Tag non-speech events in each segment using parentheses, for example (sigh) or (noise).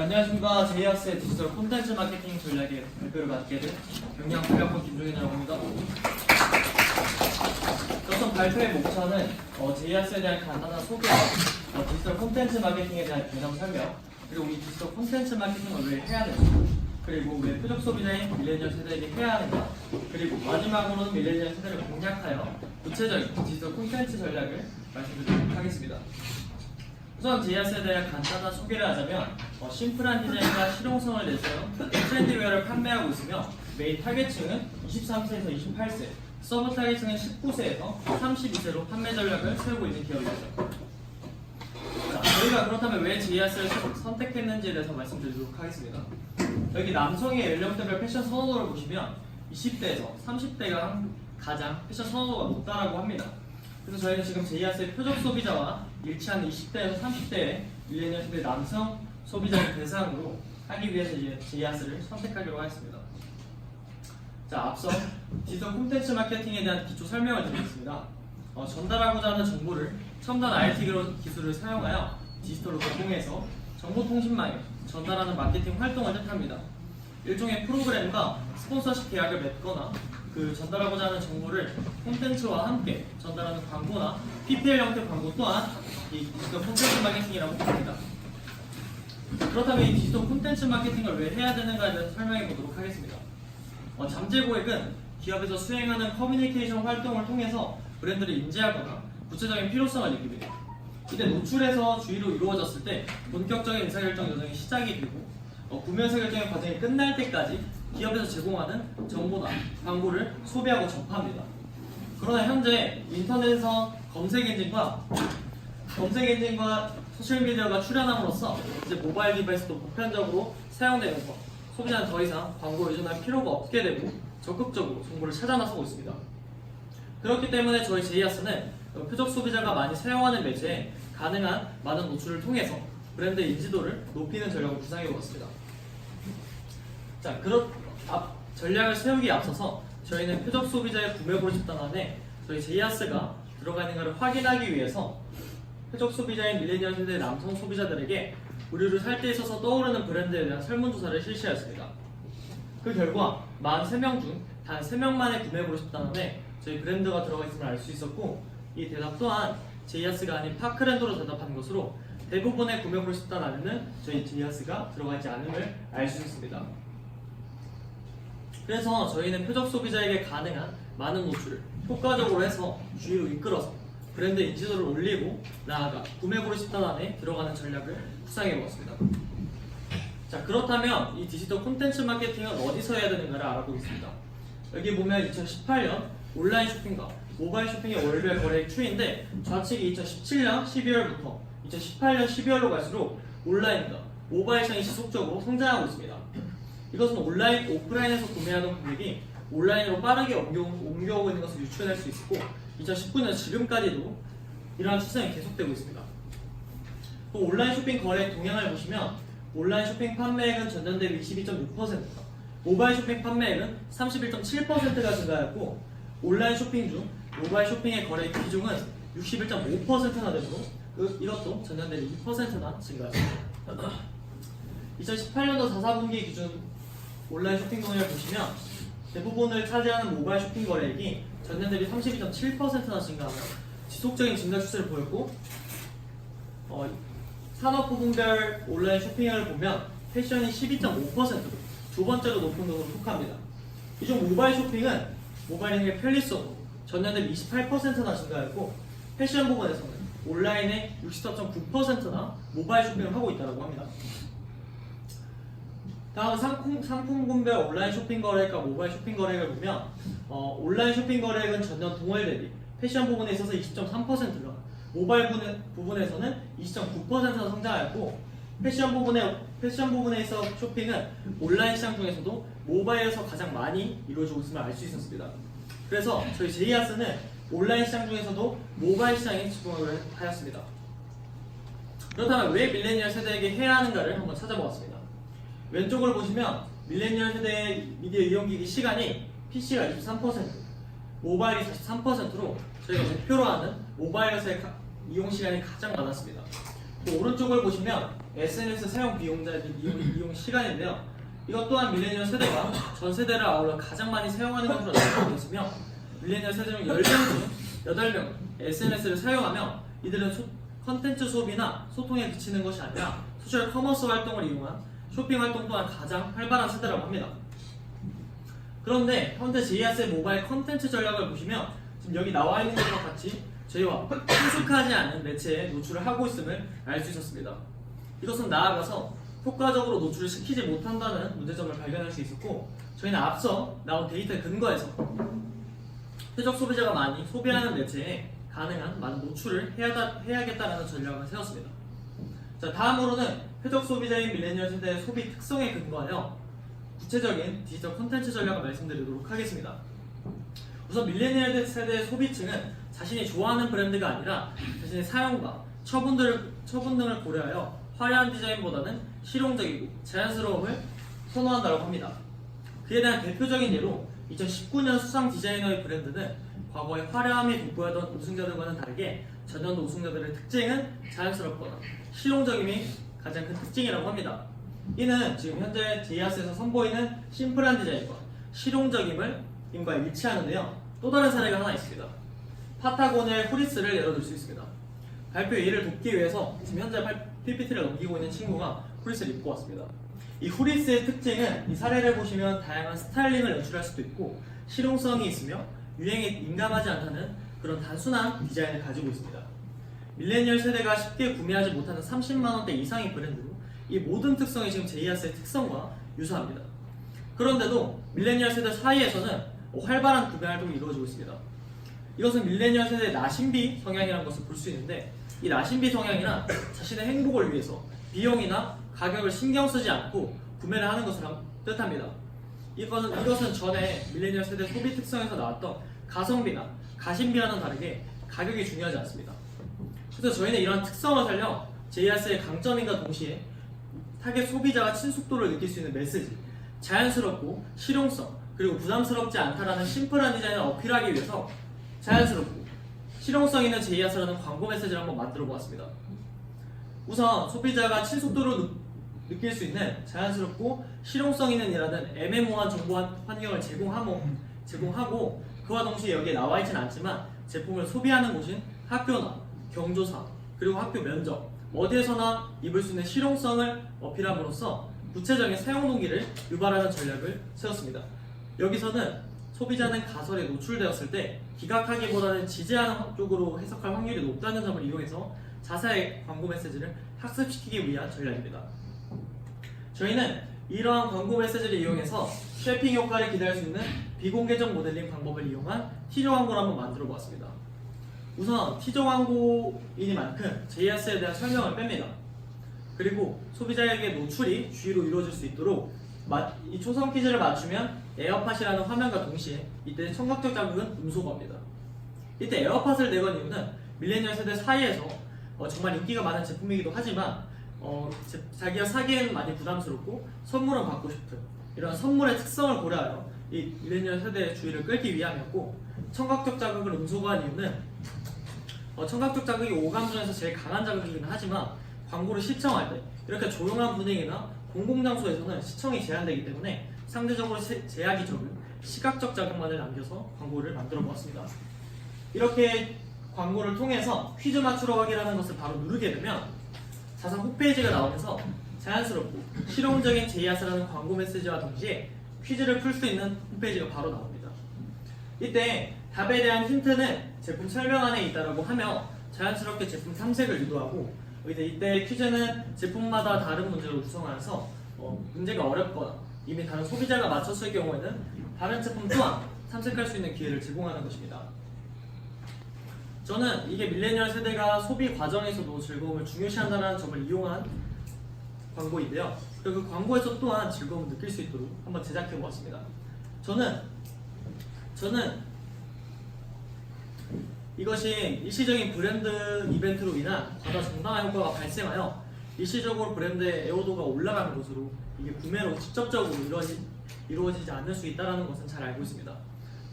자, 안녕하십니까. 제이아스의 디지털 콘텐츠 마케팅 전략의 발표를 맡게 된 경량 분야권 김종인이라고 합니다. 우선 발표의 목차는 어, 제이아스에 대한 간단한 소개와 어, 디지털 콘텐츠 마케팅에 대한 개념 설명, 그리고 이 디지털 콘텐츠 마케팅을 왜 해야 되는지, 그리고 왜 표적 소비자인 밀레니얼 세대에게 해야 하는가, 그리고 마지막으로는 밀레니얼 세대를 공략하여 구체적인 디지털 콘텐츠 전략을 말씀드리도록 하겠습니다. 우선 제이아스에 대한 간단한 소개를 하자면 어, 심플한 디자인과 실용성을 내세운 트렌드웨어를 판매하고 있으며 메인 타겟층은 23세에서 28세, 서브 타겟층은 19세에서 32세로 판매 전략을 세우고 있는 기업이죠. 자, 저희가 그렇다면 왜 제이아스를 선택했는지에 대해서 말씀드리도록 하겠습니다. 여기 남성의 연령대별 패션 선호도를 보시면 20대에서 30대가 가장 패션 선호도가 높다라고 합니다. 그래서 저희는 지금 제이아스의 표적 소비자와 일치하는 20대에서 30대의 밀레니얼 세대 남성 소비자를 대상으로 하기 위해서 이제 제이아스를 선택하기로 하였습니다. 자, 앞서 디지털 콘텐츠 마케팅에 대한 기초 설명을 드리겠습니다. 어, 전달하고자 하는 정보를 첨단 IT 기술을 사용하여 디지털로 제공해서 정보통신망에 전달하는 마케팅 활동을 뜻합니다. 일종의 프로그램과 스폰서십 계약을 맺거나 그 전달하고자 하는 정보를 콘텐츠와 함께 전달하는 광고나 PPL 형태 광고 또한 이 디지털 콘텐츠 마케팅이라고 부릅니다. 그렇다면 이 디지털 콘텐츠 마케팅을 왜 해야 되는가에 대해서 설명해 보도록 하겠습니다. 어, 잠재 고객은 기업에서 수행하는 커뮤니케이션 활동을 통해서 브랜드를 인지하거나 구체적인 필요성을 느낍니다. 이때 노출에서 주의로 이루어졌을 때 본격적인 의사결정 여정이 시작이 되고 어, 구매 의사결정의 과정이 끝날 때까지 기업에서 제공하는 정보나 광고를 소비하고 접합니다. 그러나 현재 인터넷에서 검색 엔진과 검색 엔진과 소셜 미디어가 출현함으로써 이제 모바일 디바이스도 보편적으로 사용되면서 소비자는 더 이상 광고에 의존할 필요가 없게 되고 적극적으로 정보를 찾아 나서고 있습니다. 그렇기 때문에 저희 제이아스는 표적 소비자가 많이 사용하는 매체에 가능한 많은 노출을 통해서 브랜드 인지도를 높이는 전략을 구상해 보았습니다. 자, 그렇 앞 전략을 세우기에 앞서서 저희는 표적 소비자의 구매고를 집단 안에 저희 제이아스가 들어가 있는 것을 확인하기 위해서 표적 소비자인 밀레니얼 세대 남성 소비자들에게 의류를 살 때 있어서 떠오르는 브랜드에 대한 설문조사를 실시하였습니다. 그 결과 43명 중 단 3명만의 구매 고를 집단 안에 저희 브랜드가 들어가 있음을 알 수 있었고 이 대답 또한 제이아스가 아닌 파크랜드로 대답한 것으로 대부분의 구매 고를 집단 안에는 저희 제이아스가 들어가 있지 않음을 알 수 있습니다. 그래서 저희는 표적 소비자에게 가능한 많은 노출을 효과적으로 해서 주의로 이끌어서 브랜드 인지도를 올리고 나아가 구매 고를 집단 안에 들어가는 전략을 구상해 보았습니다. 자 그렇다면 이 디지털 콘텐츠 마케팅은 어디서 해야 되는가를 알아보겠습니다. 여기 보면 2018년 온라인 쇼핑과 모바일 쇼핑의 월별 거래액 추이인데 좌측이 2017년 12월부터 2018년 12월로 갈수록 온라인과 모바일 시장이 지속적으로 성장하고 있습니다. 이것은 온라인, 오프라인에서 구매하는 고객이 온라인으로 빠르게 옮겨, 옮겨오고 있는 것을 유추해낼 수 있고 2019년 지금까지도 이러한 추세는 계속되고 있습니다. 또 온라인 쇼핑 거래 동향을 보시면 온라인 쇼핑 판매액은 전년 대비 22.6%가 모바일 쇼핑 판매액은 31.7%가 증가했고 온라인 쇼핑 중 모바일 쇼핑의 거래 비중은 61.5%나 되므로 그- 이것도 전년 대비 2%나 증가했습니다. 2018년도 4사분기 기준 온라인 쇼핑 동향을 보시면 대부분을 차지하는 모바일 쇼핑 거래액이 전년 대비 32.7%나 증가하며 지속적인 증가 추세를 보였고 어, 산업 부분별 온라인 쇼핑을 보면 패션이 12.5%로 두 번째로 높은 것으로 속합니다. 이 중 모바일 쇼핑은 모바일의 편리성 전년 대비 28%나 증가했고 패션 부분에서는 온라인의 64.9%나 모바일 쇼핑을 하고 있다고 합니다. 다음 상품, 상품군별 온라인 쇼핑 거래액과 모바일 쇼핑 거래액을 보면 어, 온라인 쇼핑 거래액은 전년 동월 대비 패션 부분에 있어서 20.3%가 모바일 부분에, 부분 에서는 20.9%나 성장하였고 패션 부분에 패션 부분에 있어 쇼핑은 온라인 시장 중에서도 모바일에서 가장 많이 이루어지고 있음을 알 수 있었습니다. 그래서 저희 제이아스는 온라인 시장 중에서도 모바일 시장에 집중을 하였습니다. 그렇다면 왜 밀레니얼 세대에게 해야 하는가를 한번 찾아보았습니다. 왼쪽을 보시면 밀레니얼 세대의 미디어 이용기기 시간이 PC가 23%, 모바일이 43%로 저희가 목표로 하는 모바일에서의 가- 이용 시간이 가장 많았습니다. 또 오른쪽을 보시면 SNS 사용 비용자 이용, 이용 시간인데요. 이것 또한 밀레니얼 세대가 전 세대를 아울러 가장 많이 사용하는 것으로 나타나고 있으며 밀레니얼 세대 중 10명 중 8명 SNS를 사용하며 이들은 소- 컨텐츠 소비나 소통에 그치는 것이 아니라 소셜 커머스 활동을 이용한 쇼핑 활동 또한 가장 활발한 세대라고 합니다. 그런데 현재 JS의 모바일 컨텐츠 전략을 보시면 지금 여기 나와 있는 것과 같이 저희와 친숙하지 않은 매체에 노출을 하고 있음을 알 수 있었습니다. 이것은 나아가서 효과적으로 노출을 시키지 못한다는 문제점을 발견할 수 있었고 저희는 앞서 나온 데이터에 근거해서 표적 소비자가 많이 소비하는 매체에 가능한 많은 노출을 해야, 해야겠다는 전략을 세웠습니다. 자 다음으로는 표적 소비자인 밀레니얼 세대의 소비 특성에 근거하여 구체적인 디지털 콘텐츠 전략을 말씀드리도록 하겠습니다. 우선 밀레니얼 세대의 소비층은 자신이 좋아하는 브랜드가 아니라 자신의 사용과 처분, 들, 처분 등을 고려하여 화려한 디자인보다는 실용적이고 자연스러움을 선호한다고 합니다. 그에 대한 대표적인 예로 2019년 수상 디자이너의 브랜드는 과거에 화려함이 돋보였던 우승자들과는 다르게 전년도 우승자들의 특징은 자연스럽거나 실용적임이 가장 큰 특징이라고 합니다. 이는 지금 현재 제이아스에서 선보이는 심플한 디자인과 실용적임을 임과 일치하는데요. 또 다른 사례가 하나 있습니다. 파타고니아의 후리스를 들수 있습니다. 발표 예를 돕기 위해서 지금 현재 팔- PPT를 넘기고 있는 친구가 후리스를 입고 왔습니다. 이 후리스의 특징은 이 사례를 보시면 다양한 스타일링을 연출할 수도 있고 실용성이 있으며 유행에 민감하지 않다는 그런 단순한 디자인을 가지고 있습니다. 밀레니얼 세대가 쉽게 구매하지 못하는 30만 원대 이상의 브랜드로 이 모든 특성이 지금 제이아스의 특성과 유사합니다. 그런데도 밀레니얼 세대 사이에서는 활발한 구매 활동이 이루어지고 있습니다. 이것은 밀레니얼 세대의 나신비 성향이라는 것을 볼 수 있는데 이 나신비 성향이란 자신의 행복을 위해서 비용이나 가격을 신경 쓰지 않고 구매를 하는 것을 함- 뜻합니다. 이것은, 이것은 전에 밀레니얼 세대 소비 특성에서 나왔던 가성비나 가심비와는 다르게 가격이 중요하지 않습니다. 그래서 저희는 이러한 특성을 살려 JS의 강점인과 동시에 타겟 소비자가 친숙도를 느낄 수 있는 메시지, 자연스럽고 실용성, 그리고 부담스럽지 않다라는 심플한 디자인을 어필하기 위해서 자연스럽고 실용성 있는 JS라는 광고 메시지를 한번 만들어 보았습니다. 우선 소비자가 친숙도를 느, 느낄 수 있는 자연스럽고 실용성 있는 이라는 애매모호한 정보 환경을 제공하고, 제공하고 그와 동시에 여기에 나와 있지는 않지만 제품을 소비하는 곳인 학교나 경조사 그리고 학교 면접 어디에서나 입을 수 있는 실용성을 어필함으로써 구체적인 사용 동기를 유발하는 전략을 세웠습니다. 여기서는 소비자는 가설에 노출되었을 때 기각하기보다는 지지하는 쪽으로 해석할 확률이 높다는 점을 이용해서 자사의 광고 메시지를 학습시키기 위한 전략입니다. 저희는 이러한 광고 메시지를 이용해서 쉐핑 효과를 기대할 수 있는 비공개적 모델링 방법을 이용한 티저 광고를 한번 만들어 보았습니다. 우선 티저 광고이니만큼 JS에 대한 설명을 뺍니다. 그리고 소비자에게 노출이 주의로 이루어질 수 있도록 마- 이 초성 퀴즈를 맞추면 에어팟이라는 화면과 동시에 이때 청각적 자극은 음소거입니다. 이때 에어팟을 내건 이유는 밀레니얼 세대 사이에서 어, 정말 인기가 많은 제품이기도 하지만 어, 제- 자기가 사기에는 많이 부담스럽고 선물은 받고 싶은 이런 선물의 특성을 고려하여 이 밀레니얼 세대의 주의를 끌기 위함이었고 청각적 자극을 음소거한 이유는 어, 청각적 자극이 오감 중에서 제일 강한 자극이긴 하지만 광고를 시청할 때 이렇게 조용한 분위기나 공공장소에서는 시청이 제한되기 때문에 상대적으로 세- 제약이 적은 시각적 자극만을 남겨서 광고를 만들어 보았습니다. 이렇게 광고를 통해서 퀴즈 맞추러 가기라는 것을 바로 누르게 되면 자사 홈페이지가 나오면서 자연스럽고 실용적인 제이아스라는 광고 메시지와 동시에 퀴즈를 풀 수 있는 홈페이지가 바로 나옵니다. 이때 답에 대한 힌트는 제품 설명안에 있다라고 하며 자연스럽게 제품 탐색을 유도하고 이제 이때 퀴즈는 제품마다 다른 문제로 구성하여서 어, 문제가 어렵거나 이미 다른 소비자가 맞췄을 경우에는 다른 제품 또한 탐색할 수 있는 기회를 제공하는 것입니다. 저는 이게 밀레니얼 세대가 소비 과정에서도 즐거움을 중요시한다는 점을 이용한 광고인데요. 그리고 그 광고에서 또한 즐거움을 느낄 수 있도록 한번 제작해 보았습니다. 저는 저는 이것이 일시적인 브랜드 이벤트로 인한 과다 정당화 효과가 발생하여 일시적으로 브랜드의 애호도가 올라가는 것으로 이게 구매로 직접적으로 이루어지, 이루어지지 않을 수 있다는 것은 잘 알고 있습니다.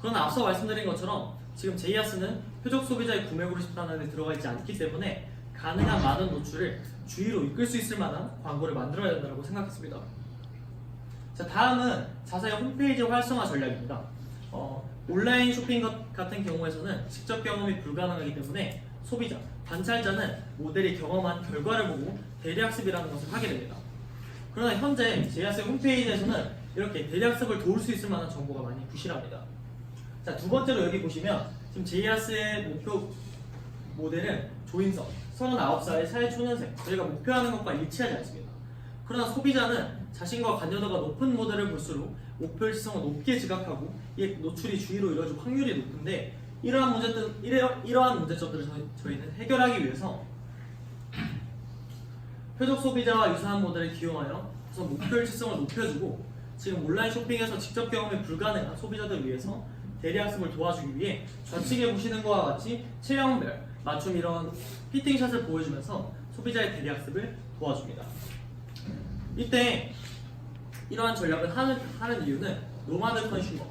그러나 앞서 말씀드린 것처럼 지금 제이아스는 표적 소비자의 구매 고를 식단안에 들어가 있지 않기 때문에 가능한 많은 노출을 주의로 이끌 수 있을 만한 광고를 만들어야 된다고 생각했습니다. 자 다음은 자사의 홈페이지 활성화 전략입니다. 어, 온라인 쇼핑 것- 같은 경우에서는 직접 경험이 불가능하기 때문에 소비자, 관찰자는 모델이 경험한 결과를 보고 대리학습이라는 것을 하게 됩니다. 그러나 현재 제이아스 홈페이지에서는 이렇게 대리학습을 도울 수 있을 만한 정보가 많이 부실합니다. 자, 두 번째로 여기 보시면 지금 제이아스의 목표 모델은 조인성, 39살의 사회초년생, 저희가 목표하는 것과 일치하지 않습니다. 그러나 소비자는 자신과 관여도가 높은 모델을 볼수록 목표 일치성을 높게 지각하고 이 노출이 주의로 이루어질 확률이 높은데 이러한 문제점, 이러, 이러한 문제점들을 저희, 저희는 해결하기 위해서 표적 소비자와 유사한 모델을 기용하여 우선 목표 일치성을 높여주고 지금 온라인 쇼핑에서 직접 경험이 불가능한 소비자들을 위해서 대리 학습을 도와주기 위해 좌측에 보시는 것과 같이 체형별 맞춤 이런 피팅샷을 보여주면서 소비자의 대리 학습을 도와줍니다. 이때 이러한 전략을 하는, 하는 이유는 노마드 컨슈머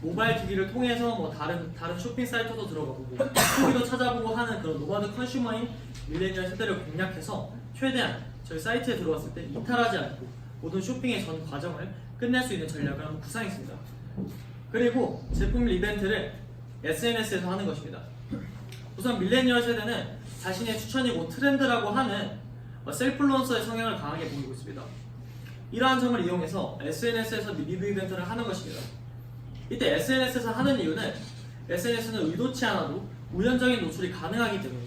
모바일 기기를 통해서 뭐 다른 다른 쇼핑 사이트도 들어가보고 후기도 찾아보고 하는 그런 노마드 컨슈머인 밀레니얼 세대를 공략해서 최대한 저희 사이트에 들어왔을 때 이탈하지 않고 모든 쇼핑의 전 과정을 끝낼 수 있는 전략을 한번 구상했습니다. 그리고 제품 이벤트를 SNS에서 하는 것입니다. 우선 밀레니얼 세대는 자신의 추천이고 트렌드라고 하는 어, 셀플론서의 성향을 강하게 보이고 있습니다. 이러한 점을 이용해서 SNS에서 리뷰 이벤트를 하는 것입니다. 이때 SNS에서 하는 이유는 SNS는 의도치 않아도 우연적인 노출이 가능하기 때문에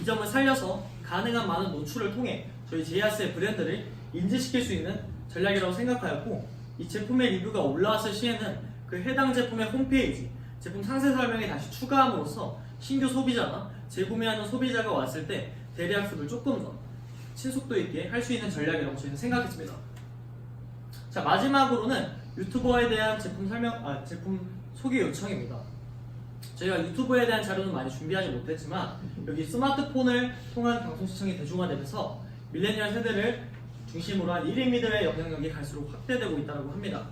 이 점을 살려서 가능한 많은 노출을 통해 저희 제이아스의 브랜드를 인지시킬 수 있는 전략이라고 생각하였고 이 제품의 리뷰가 올라왔을 시에는 그 해당 제품의 홈페이지, 제품 상세 설명에 다시 추가함으로써 신규 소비자나 재구매하는 소비자가 왔을 때 대리학습을 조금 더 친속도 있게 할 수 있는 전략이라고 저희는 생각했습니다. 자 마지막으로는 유튜버에 대한 제품 설명, 아 제품 소개 요청입니다. 저희가 유튜브에 대한 자료는 많이 준비하지 못했지만 여기 스마트폰을 통한 방송 시청이 대중화되면서 밀레니얼 세대를 중심으로 한 1인 미들의 영향력이 갈수록 확대되고 있다고 합니다.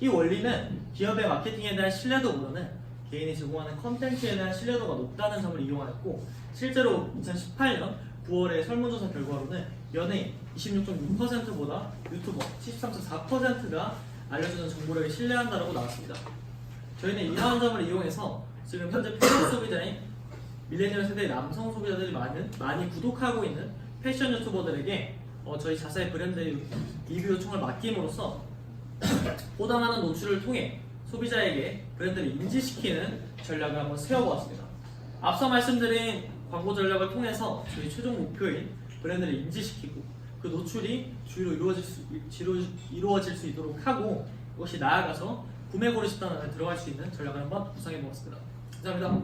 이 원리는 기업의 마케팅에 대한 신뢰도보다는 개인이 제공하는 컨텐츠에 대한 신뢰도가 높다는 점을 이용하였고 실제로 2018년 9월의 설문조사 결과로는 연예인 26.6%보다 유튜버 13.4%가 알려주는 정보력에 신뢰한다고 나왔습니다. 저희는 이러한 점을 이용해서 지금 현재 패션 소비자인 밀레니얼 세대의 남성 소비자들이 많은, 많이 구독하고 있는 패션 유튜버들에게 어, 저희 자사의 브랜드 리뷰 요청을 맡김으로써 (clears throat) 많은 노출을 통해 소비자에게 브랜드를 인지시키는 전략을 한번 세워보았습니다. 앞서 말씀드린 광고 전략을 통해서 저희 최종 목표인 브랜드를 인지시키고 그 노출이 주로 이루어질 수, 이루- 이루어질 수 있도록 하고 이것이 나아가서 구매 고르 식단에 들어갈 수 있는 전략을 한번 구상해 보았습니다. 감사합니다.